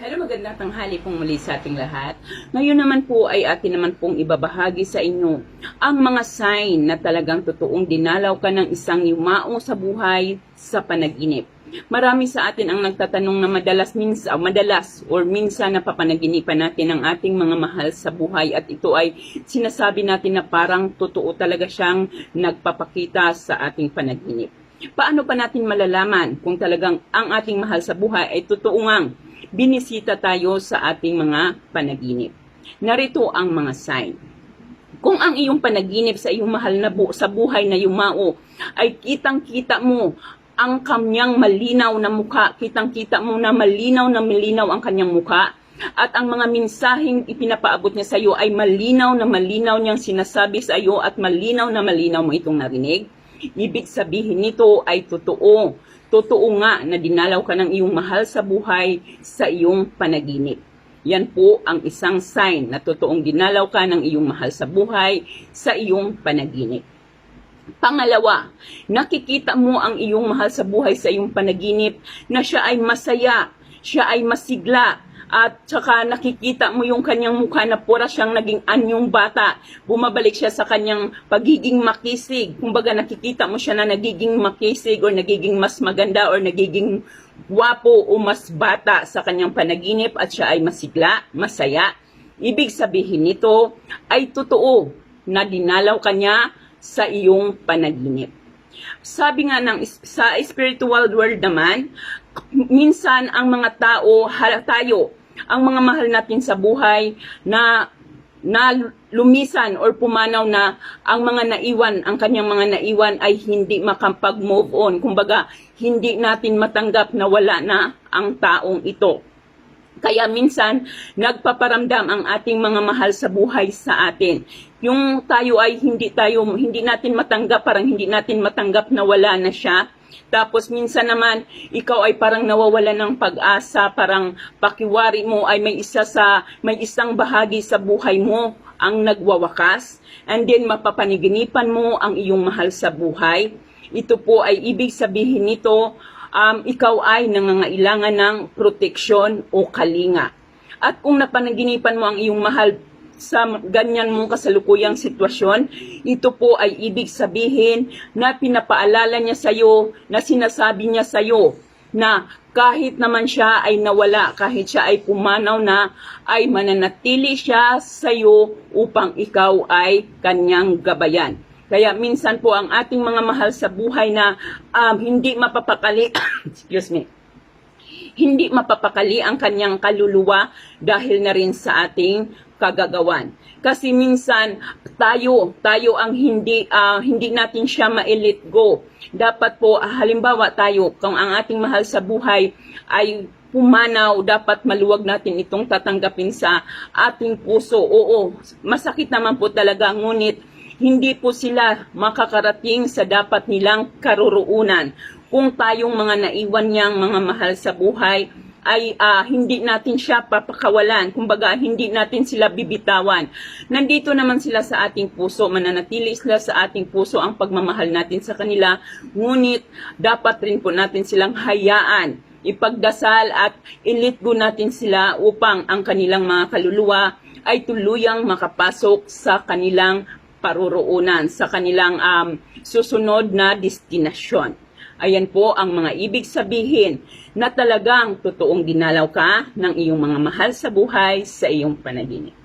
Hello, magandang tanghali pong muli sa ating lahat. Ngayon naman po ay atin naman pong ibabahagi sa inyo ang mga sign na talagang totoong dinalaw ka ng isang yumao sa buhay sa panaginip. Marami sa atin ang nagtatanong na madalas minsan, madalas or minsan napapanaginipan natin ang ating mga mahal sa buhay at ito ay sinasabi natin na parang totoo talaga siyang nagpapakita sa ating panaginip. Paano pa natin malalaman kung talagang ang ating mahal sa buhay ay totoo ngang binisita tayo sa ating mga panaginip? Narito ang mga sign. Kung ang iyong panaginip sa iyong mahal na bu- sa buhay na yumao ay kitang-kita mo ang kanyang malinaw na mukha, kitang-kita mo na malinaw na malinaw ang kanyang mukha, at ang mga mensaheng ipinapaabot niya sa iyo ay malinaw na malinaw niyang sinasabi sa iyo at malinaw na malinaw mo itong narinig, ibig sabihin nito ay totoo. Totoo nga na dinalaw ka ng iyong mahal sa buhay sa iyong panaginip. Yan po ang isang sign na totoong dinalaw ka ng iyong mahal sa buhay sa iyong panaginip. Pangalawa, nakikita mo ang iyong mahal sa buhay sa iyong panaginip na siya ay masaya, siya ay masigla, at saka nakikita mo yung kanyang mukha na pura siyang naging anyong bata. Bumabalik siya sa kanyang pagiging makisig. Kumbaga nakikita mo siya na nagiging makisig or nagiging mas maganda or nagiging gwapo o mas bata sa kanyang panaginip at siya ay masigla, masaya. Ibig sabihin nito ay totoo na dinalaw kanya sa iyong panaginip. Sabi nga ng sa spiritual world naman, minsan ang mga tao, tayo, ang mga mahal natin sa buhay na na lumisan or pumanaw na ang mga naiwan, ang kanyang mga naiwan ay hindi makapag-move on. Kumbaga, hindi natin matanggap na wala na ang taong ito. Kaya minsan, nagpaparamdam ang ating mga mahal sa buhay sa atin. Yung tayo ay hindi tayo, hindi natin matanggap, parang hindi natin matanggap na wala na siya. Tapos minsan naman, ikaw ay parang nawawala ng pag-asa, parang pakiwari mo ay may isa sa, may isang bahagi sa buhay mo ang nagwawakas. And then mapapaniginipan mo ang iyong mahal sa buhay. Ito po ay ibig sabihin nito, um, ikaw ay nangangailangan ng proteksyon o kalinga. At kung napanaginipan mo ang iyong mahal sa ganyan mong kasalukuyang sitwasyon, ito po ay ibig sabihin na pinapaalala niya sa iyo, na sinasabi niya sa iyo na kahit naman siya ay nawala, kahit siya ay pumanaw na, ay mananatili siya sa iyo upang ikaw ay kanyang gabayan. Kaya minsan po ang ating mga mahal sa buhay na um, hindi mapapakali, excuse me, hindi mapapakali ang kanyang kaluluwa dahil na rin sa ating kagagawan. Kasi minsan tayo, tayo ang hindi ah, hindi natin siya ma-let go. Dapat po ah, halimbawa tayo kung ang ating mahal sa buhay ay pumanaw, dapat maluwag natin itong tatanggapin sa ating puso. Oo, masakit naman po talaga, ngunit hindi po sila makakarating sa dapat nilang karoroonan. Kung tayong mga naiwan niyang mga mahal sa buhay, ay ah, hindi natin siya papakawalan. Kumbaga, hindi natin sila bibitawan. Nandito naman sila sa ating puso. Mananatili sila sa ating puso ang pagmamahal natin sa kanila. Ngunit, dapat rin po natin silang hayaan. Ipagdasal at ilitgo natin sila upang ang kanilang mga kaluluwa ay tuluyang makapasok sa kanilang paruroonan, sa kanilang um, susunod na destinasyon. Ayan po ang mga ibig sabihin na talagang totoong dinalaw ka ng iyong mga mahal sa buhay sa iyong panaginip.